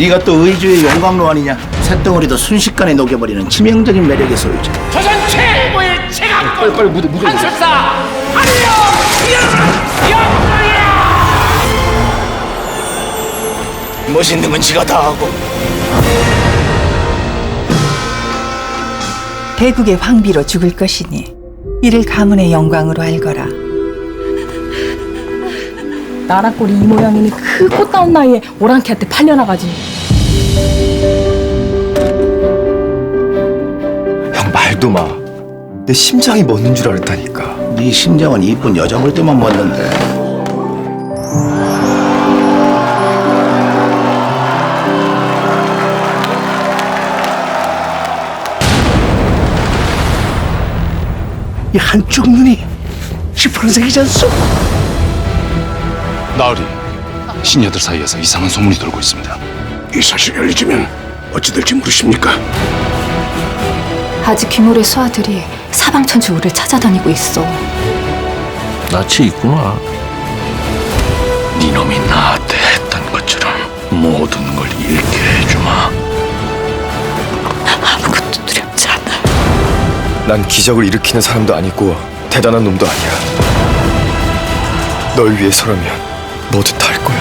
네가 또 의주의 용광로 아니냐? 새덩어리도 순식간에 녹여버리는 치명적인 매력의 소유자. 조선 최고의 체감 빨리 빨리 무대 무대. 한술사 한려 영광이야 멋있는 건 지가 다 하고. 대국의 황비로 죽을 것이니 이를 가문의 영광으로 알거라. 나라꼴이 이 모양이니 그 꽃다운 나이에 오랑캐한테 팔려나가지. 형 말도 마. 내 심장이 멎는 줄 알았다니까. 네 심장은 이쁜 여자 볼 때만 멎는데. 이 한쪽 눈이 시퍼런색이지 않소? 나으리 신녀들 사이에서 이상한 소문이 돌고 있습니다. 이 사실이 알려지면 어찌 될지 모르십니까? 아직 귀몰의 수하들이 사방천지 우리를 찾아다니고 있어. 낯이 있구나. 니놈이 나한테 했던 것처럼 모든 걸 잃게 해주마. 아무것도 두렵지 않아. 난 기적을 일으키는 사람도 아니고 대단한 놈도 아니야. 널 위해서라면 다할 거야.